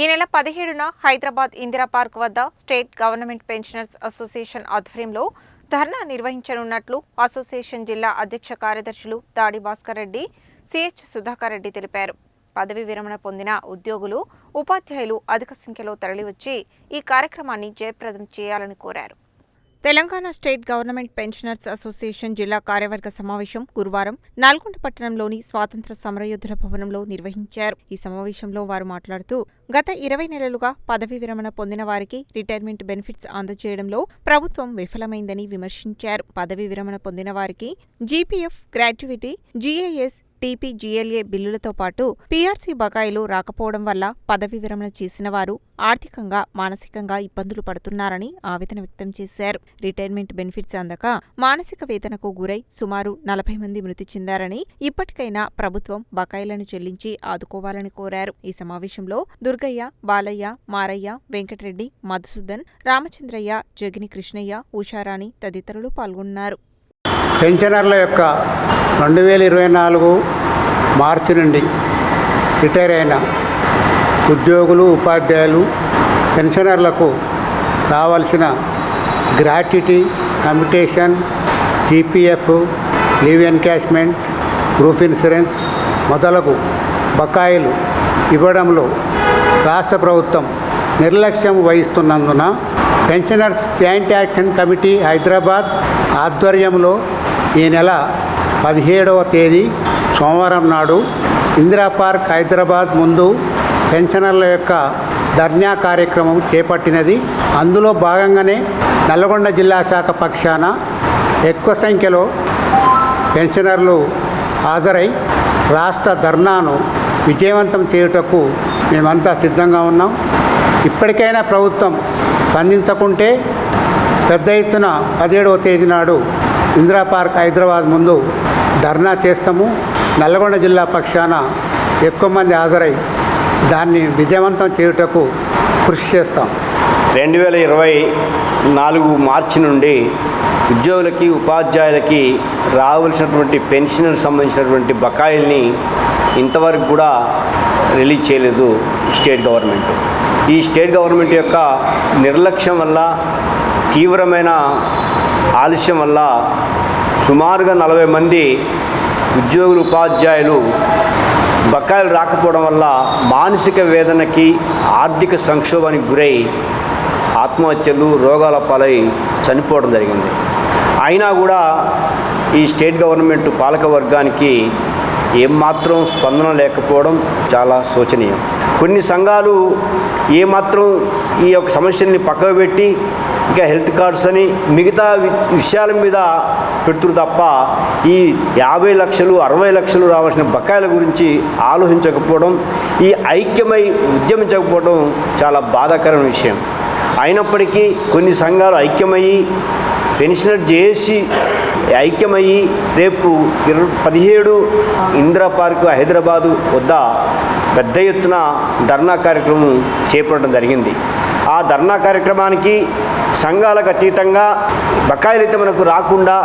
ఈ నెల పదిహేడున హైదరాబాద్ ఇందిరా పార్క్ వద్ద స్టేట్ గవర్నమెంట్ పెన్షనర్స్ అసోసియేషన్ ఆధ్వర్యంలో ధర్నా నిర్వహించనున్నట్లు అసోసియేషన్ జిల్లా అధ్యక్ష కార్యదర్శులు దాడి భాస్కర్ రెడ్డి సిహెచ్ సుధాకర్ రెడ్డి తెలిపారు. పదవి విరమణ పొందిన ఉద్యోగులు ఉపాధ్యాయులు అధిక సంఖ్యలో తరలివచ్చి ఈ కార్యక్రమాన్ని జయప్రదం చేయాలని కోరారు. Telangana state government pensioners association జిల్లా కార్యవర్గ సమావేశం గురువారం నల్గొండ పట్టణంలోని స్వాతంత్ర సమరయోధుల భవనంలో నిర్వహించారు. ఈ సమావేశంలో వారు మాట్లాడుతూ గత ఇరవై నెలలుగా పదవీ విరమణ పొందిన వారికి రిటైర్మెంట్ బెనిఫిట్స్ అందజేయడంలో ప్రభుత్వం విఫలమైందని విమర్శించారు. పదవీ విరమణ పొందిన వారికి జీపీఎఫ్ గ్రాట్యుటీ జీఏఎస్ టీపీజీఎల్ఏ బిల్లులతో పాటు పీఆర్సీ బకాయిలు రాకపోవడం వల్ల పదవి విరమణ చేసిన వారు ఆర్థికంగా మానసికంగా ఇబ్బందులు పడుతున్నారని ఆవేదన వ్యక్తం చేశారు. రిటైర్మెంట్ బెనిఫిట్స్ అందక మానసిక వేదనకు గురై సుమారు నలభై మంది మృతి చెందారని ఇప్పటికైనా ప్రభుత్వం బకాయిలను చెల్లించి ఆదుకోవాలని కోరారు. ఈ సమావేశంలో దుర్గయ్య బాలయ్య మారయ్య వెంకటరెడ్డి మధుసూదన్ రామచంద్రయ్య జగిని కృష్ణయ్య ఉషారాణి తదితరులు పాల్గొన్నారు. పెన్షనర్ల యొక్క రెండు వేల ఇరవై నాలుగు మార్చి నుండి రిటైర్ అయిన ఉద్యోగులు ఉపాధ్యాయులు పెన్షనర్లకు రావాల్సిన gratuity commutation GPF leave encashment group insurance మొదలగు బకాయిలు ఇవ్వడంలో రాష్ట్ర ప్రభుత్వం నిర్లక్ష్యం వహిస్తున్నందున pensioners joint action committee Hyderabad ఆధ్వర్యంలో ఈ నెల పదిహేడవ తేదీ సోమవారం నాడు ఇందిరా పార్క్ హైదరాబాద్ ముందు పెన్షనర్ల యొక్క ధర్నా కార్యక్రమం చేపట్టినది. అందులో భాగంగానే నల్లగొండ జిల్లా శాఖ పక్షాన ఎక్కువ సంఖ్యలో పెన్షనర్లు హాజరై రాష్ట్ర ధర్నాను విజయవంతం చేయుటకు మేమంతా సిద్ధంగా ఉన్నాం. ఇప్పటికైనా ప్రభుత్వం స్పందించకుంటే పెద్ద ఎత్తున పదిహేడవ తేదీ నాడు ఇందిరా పార్క్ హైదరాబాద్ ముందు ధర్నా చేస్తాము. నల్గొండ జిల్లా పక్షాన ఎక్కువ మంది హాజరై దాన్ని విజయవంతం చేయుటకు కృషి చేస్తాం. రెండు వేల ఇరవై నాలుగు మార్చి నుండి ఉద్యోగులకి ఉపాధ్యాయులకి రావాల్సినటువంటి పెన్షన్కి సంబంధించినటువంటి బకాయిల్ని ఇంతవరకు కూడా రిలీజ్ చేయలేదు స్టేట్ గవర్నమెంట్. ఈ స్టేట్ గవర్నమెంట్ యొక్క నిర్లక్ష్యం వల్ల తీవ్రమైన ఆలస్యం వల్ల సుమారుగా నలభై మంది ఉద్యోగులు ఉపాధ్యాయులు బకాయిలు రాకపోవడం వల్ల మానసిక వేదనకి ఆర్థిక సంక్షోభానికి గురై ఆత్మహత్యలు రోగాల పాలై చనిపోవడం జరిగింది. అయినా కూడా ఈ స్టేట్ గవర్నమెంట్ పాలక వర్గానికి ఏమాత్రం స్పందన లేకపోవడం చాలా శోచనీయం. కొన్ని సంఘాలు ఏమాత్రం ఈ యొక్క సమస్యల్ని పక్కకు పెట్టి ఇంకా హెల్త్ కార్డ్స్ అని మిగతా వి- విషయాల మీద పెడుతురు తప్ప ఈ యాభై లక్షలు అరవై లక్షలు రావాల్సిన బకాయిల గురించి ఆలోచించకపోవడం ఈ ఐక్యమై ఉద్యమించకపోవడం చాలా బాధాకరమైన విషయం. అయినప్పటికీ కొన్ని సంఘాలు ఐక్యమయ్యి పెన్షనర్ చేసి ఐక్యమయ్యి రేపు ఇర పదిహేడు ఇందిరా పార్క్ హైదరాబాదు వద్ద పెద్ద ఎత్తున ధర్నా కార్యక్రమం చేపట్టడం జరిగింది. ఆ ధర్నా కార్యక్రమానికి సంఘాలకు అతీతంగా బకాయిలైతే మనకు రాకుండా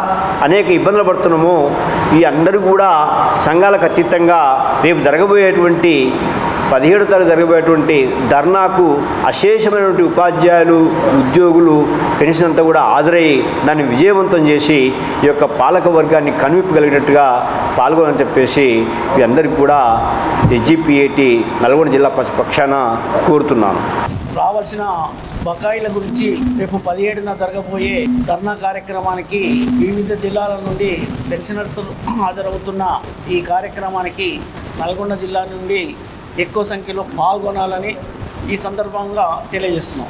అనేక ఇబ్బందులు పడుతున్నాము. ఈ అందరూ కూడా సంఘాలకు అతీతంగా రేపు జరగబోయేటువంటి పదిహేడు తారీఖు జరగబోయేటువంటి ధర్నాకు అశేషమైనటువంటి ఉపాధ్యాయులు ఉద్యోగులు పెన్షన్ అంతా కూడా హాజరై దాన్ని విజయవంతం చేసి ఈ యొక్క పాలక వర్గాన్ని కనువిప్పగలిగినట్టుగా పాల్గొనని చెప్పేసి మీ అందరికీ కూడా ఎస్జిపిఏటి నల్గొండ జిల్లా పక్షాన కోరుతున్నాను. రావాల్సిన బకాయిల గురించి రేపు పదిహేడున జరగబోయే ధర్నా కార్యక్రమానికి వివిధ జిల్లాల నుండి పెన్షనర్స్ హాజరవుతున్న ఈ కార్యక్రమానికి నల్గొండ జిల్లా నుండి ఎక్కువ సంఖ్యలో పాల్గొనాలని ఈ సందర్భంగా తెలియజేస్తున్నాం.